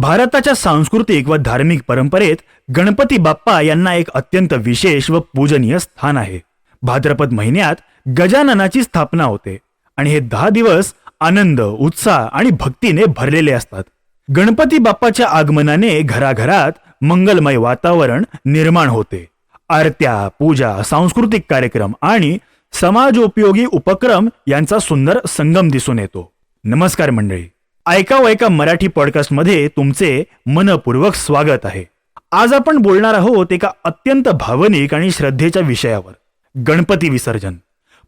भारताच्या सांस्कृतिक व धार्मिक परंपरेत गणपती बाप्पा यांना एक अत्यंत विशेष व पूजनीय स्थान आहे. भाद्रपद महिन्यात गजाननाची स्थापना होते आणि हे दहा दिवस आनंद उत्साह आणि भक्तीने भरलेले असतात. गणपती बाप्पाच्या आगमनाने घराघरात मंगलमय वातावरण निर्माण होते. आरत्या पूजा सांस्कृतिक कार्यक्रम आणि समाजोपयोगी उपक्रम यांचा सुंदर संगम दिसून येतो. नमस्कार मंडळी. ऐकाव ऐका मराठी पॉडकास्टमध्ये तुमचे मनपूर्वक स्वागत आहे. आज आपण बोलणार आहोत एका अत्यंत भावनिक आणि श्रद्धेच्या विषयावर गणपती विसर्जन.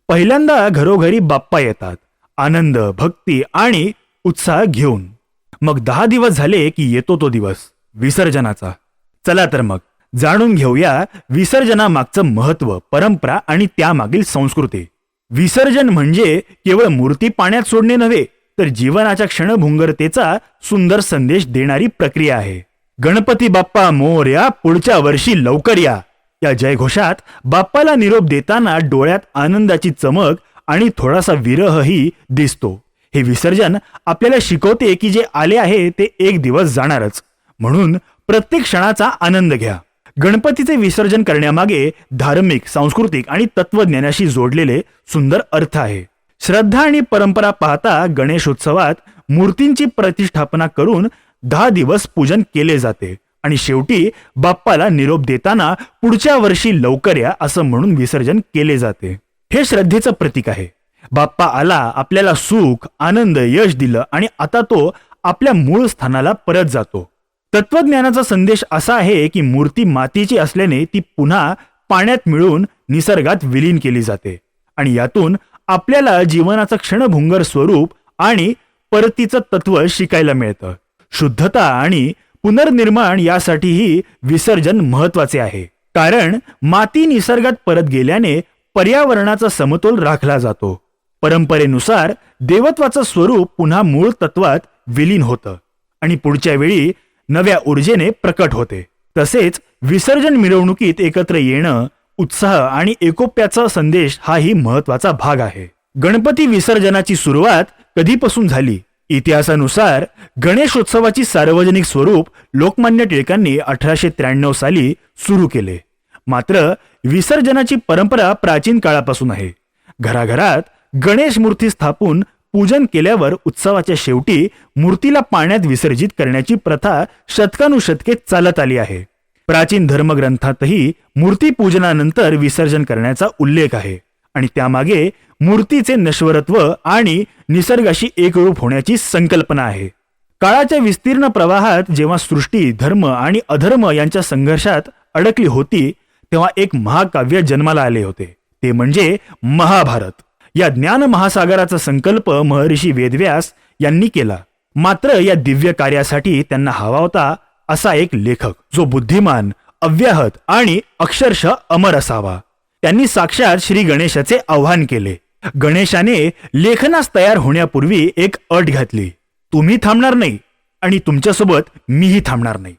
पहिल्यांदा घरोघरी बाप्पा येतात आनंद भक्ती आणि उत्साह घेऊन. मग दहा दिवस झाले की येतो तो दिवस विसर्जनाचा. चला तर मग जाणून घेऊया विसर्जनामागचं महत्त्व परंपरा आणि त्यामागील संस्कृती. विसर्जन म्हणजे केवळ मूर्ती पाण्यात सोडणे नव्हे तर जीवनाच्या क्षणभुंगरतेचा सुंदर संदेश देणारी प्रक्रिया आहे. गणपती बाप्पा मोर्या पुढच्या वर्षी लवकर या. या जयघोषात बाप्पाला निरोप देताना डोळ्यात आनंदाची चमक आणि थोडासा विरहही दिसतो. हे विसर्जन आपल्याला शिकवते की जे आले आहे ते एक दिवस जाणारच. म्हणून प्रत्येक क्षणाचा आनंद घ्या. गणपतीचे विसर्जन करण्यामागे धार्मिक सांस्कृतिक आणि तत्वज्ञानाशी जोडलेले सुंदर अर्थ आहे. श्रद्धा आणि परंपरा पाहता गणेशोत्सवात मूर्तींची प्रतिष्ठापना करून दहा दिवस पूजन केले जाते. आणि शेवटी बाप्पाला निरोप देताना पुढच्या वर्षी लवकर या असं म्हणून विसर्जन केले जाते. हे श्रद्धेचं प्रतीक आहे. बाप्पा आला आपल्याला सुख आनंद यश दिलं आणि आता तो आपल्या मूळ स्थानाला परत जातो. तत्वज्ञानाचा संदेश असा आहे की मूर्ती मातीची असल्याने ती पुन्हा पाण्यात मिळून निसर्गात विलीन केली जाते. आणि यातून आपल्याला जीवनाचं क्षणभुंगर स्वरूप आणि परतीचं तत्व शिकायला मिळतं. शुद्धता आणि पुनर्निर्माण यासाठीही विसर्जन महत्त्वाचे आहे. कारण माती निसर्गात परत गेल्याने पर्यावरणाचा समतोल राखला जातो. परंपरेनुसार देवत्वाचं स्वरूप पुन्हा मूळ तत्वात विलीन होतं आणि पुढच्या वेळी नव्या ऊर्जेने प्रकट होते. तसेच विसर्जन मिरवणुकीत एकत्र येणं उत्साह आणि एकोप्याचा संदेश हाही महत्त्वाचा भाग आहे. गणपती विसर्जनाची सुरुवात कधीपासून झाली? इतिहासानुसार गणेशोत्सवाची सार्वजनिक स्वरूप लोकमान्य टिळकांनी अठराशे त्र्याण्णव साली सुरू केले. मात्र विसर्जनाची परंपरा प्राचीन काळापासून आहे. घराघरात गणेश मूर्ती स्थापून पूजन केल्यावर उत्सवाच्या शेवटी मूर्तीला पाण्यात विसर्जित करण्याची प्रथा शतकानुशतके चालत आली आहे. प्राचीन धर्मग्रंथातही मूर्तीपूजनानंतर विसर्जन करण्याचा उल्लेख आहे. आणि त्यामागे मूर्तीचे नश्वरत्व आणि निसर्गाशी एकरूप होण्याची संकल्पना आहे. काळाच्या विस्तीर्ण प्रवाहात जेव्हा सृष्टी धर्म आणि अधर्म यांच्या संघर्षात अडकली होती तेव्हा एक महाकाव्य जन्माला आले होते. ते म्हणजे महाभारत. या ज्ञान महासागराचा संकल्प महर्षी वेदव्यास यांनी केला. मात्र या दिव्य कार्यासाठी त्यांना हवा होता असा एक लेखक जो बुद्धिमान अव्याहत आणि अक्षरशः अमर असावा. त्यांनी साक्षात श्री गणेशाचे आव्हान केले. गणेशाने लेखनास तयार होण्यापूर्वी एक अट घातली. तुम्ही थांबणार नाही आणि तुमच्यासोबत मीही थांबणार नाही.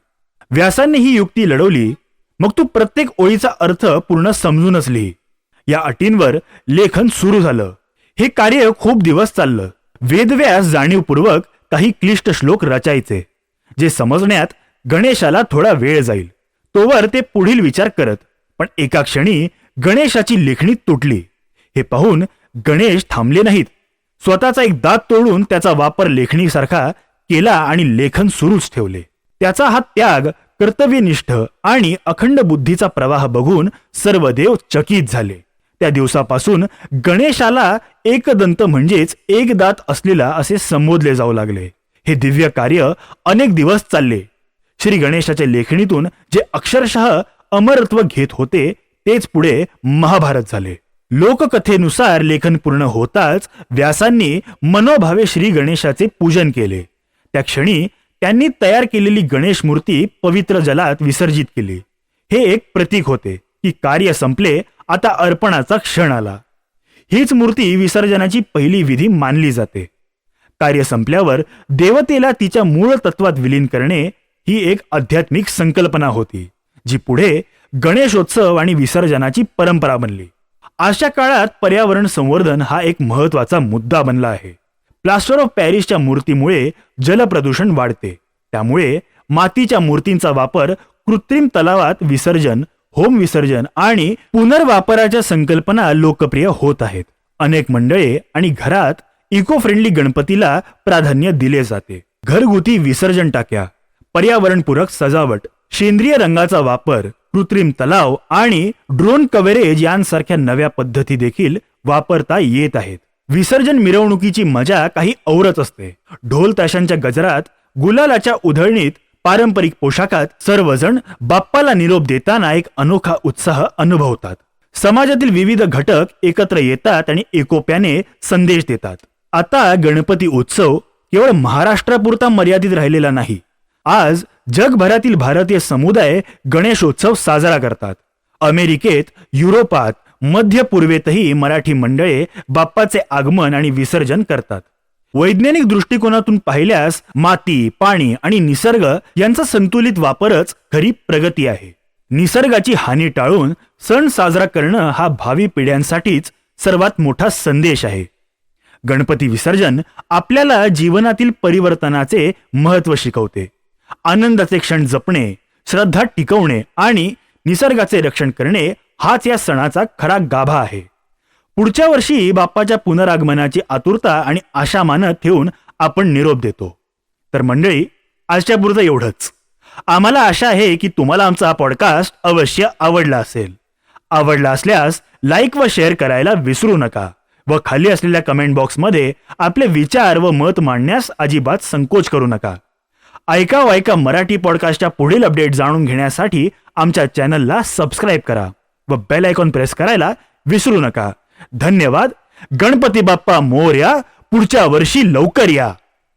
व्यासांनी ही युक्ती लढवली. मग तू प्रत्येक ओळीचा अर्थ पूर्ण समजूनच लिही. या अटींवर लेखन सुरू झालं. हे कार्य खूप दिवस चाललं. वेदव्यास जाणीवपूर्वक काही क्लिष्ट श्लोक रचायचे जे समजण्यात गणेशाला थोडा वेळ जाईल. तोवर ते पुढील विचार करत पण एका क्षणी गणेशाची लेखणी तुटली. हे पाहून गणेश थांबले नाहीत. स्वतःचा एक दात तोडून त्याचा वापर लेखणीसारखा केला आणि लेखन सुरूच ठेवले. त्याचा हा त्याग कर्तव्यनिष्ठ आणि अखंड बुद्धीचा प्रवाह बघून सर्व देव चकित झाले. त्या दिवसापासून गणेशाला एकदंत म्हणजेच एक दात असलेला असे संबोधले जाऊ लागले. हे दिव्य कार्य अनेक दिवस चालले. श्री गणेशाच्या लेखणीतून जे अक्षरशः अमरत्व घेत होते तेच पुढे महाभारत झाले. लोककथेनुसार लेखन पूर्ण होताच व्यासांनी मनोभावे श्री गणेशाचे पूजन केले. त्या क्षणी त्यांनी तयार केलेली गणेश मूर्ती पवित्र जलात विसर्जित केली. हे एक प्रतीक होते की कार्य संपले आता अर्पणाचा क्षण आला. हीच मूर्ती विसर्जनाची पहिली विधी मानली जाते. कार्य संपल्यावर देवतेला तिच्या मूळ तत्वात विलीन करणे ही एक आध्यात्मिक संकल्पना होती जी पुढे गणेशोत्सव आणि विसर्जनाची परंपरा बनली. आजच्या काळात पर्यावरण संवर्धन हा एक महत्त्वाचा मुद्दा बनला आहे. प्लास्टर ऑफ पॅरिसच्या मूर्तीमुळे जलप्रदूषण वाढते. त्यामुळे मातीच्या मूर्तींचा वापर कृत्रिम तलावात विसर्जन होम विसर्जन आणि पुनर्वापराच्या संकल्पना लोकप्रिय होत आहेत. अनेक मंडळे आणि घरात इको फ्रेंडली गणपतीला प्राधान्य दिले जाते. घरगुती विसर्जन टाक्या पर्यावरणपूरक सजावट सेंद्रिय रंगाचा वापर कृत्रिम तलाव आणि ड्रोन कव्हरेज यांसारख्या नव्या पद्धती देखील वापरता येत आहेत. विसर्जन मिरवणुकीची मजा काही औरच असते. ढोल ताशांच्या गजरात गुलालाच्या उधळणीत पारंपरिक पोशाखात सर्वजण बाप्पाला निरोप देताना एक अनोखा उत्साह अनुभवतात. समाजातील विविध घटक एकत्र येतात आणि एकोप्याने संदेश देतात. आता गणपती उत्सव केवळ महाराष्ट्रापुरता मर्यादित राहिलेला नाही आज जगभरातील भारतीय समुदाय गणेशोत्सव साजरा करतात. अमेरिकेत युरोपात मध्य पूर्वेतही मराठी मंडळे बाप्पाचे आगमन आणि विसर्जन करतात. वैज्ञानिक दृष्टिकोनातून पाहिल्यास माती पाणी आणि निसर्ग यांचा संतुलित वापरच खरी प्रगती आहे. निसर्गाची हानी टाळून सण साजरा करणं हा भावी पिढ्यांसाठीच सर्वात मोठा संदेश आहे. गणपती विसर्जन आपल्याला जीवनातील परिवर्तनाचे महत्त्व शिकवते. आनंदाचे क्षण जपणे श्रद्धा टिकवणे आणि निसर्गाचे रक्षण करणे हाच या सणाचा खरा गाभा आहे. पुढच्या वर्षी बाप्पाच्या पुनरागमनाची आतुरता आणि आशा मानत ठेवून आपण निरोप देतो. तर मंडळी आजच्या पुरतं एवढंच. आम्हाला आशा आहे की तुम्हाला आमचा हा पॉडकास्ट अवश्य आवडला असेल. आवडला असल्यास लाईक व शेअर करायला विसरू नका व खाली असलेल्या कमेंट बॉक्समध्ये आपले विचार व मत मांडण्यास अजिबात संकोच करू नका. ऐका वायका ऐका मराठी पॉडकास्टच्या पुढील अपडेट जाणून घेण्यासाठी आमच्या चॅनलला सबस्क्राईब करा व बेल आयकॉन प्रेस करायला विसरू नका. धन्यवाद. गणपती बाप्पा मोर्या पुढच्या वर्षी लवकर या.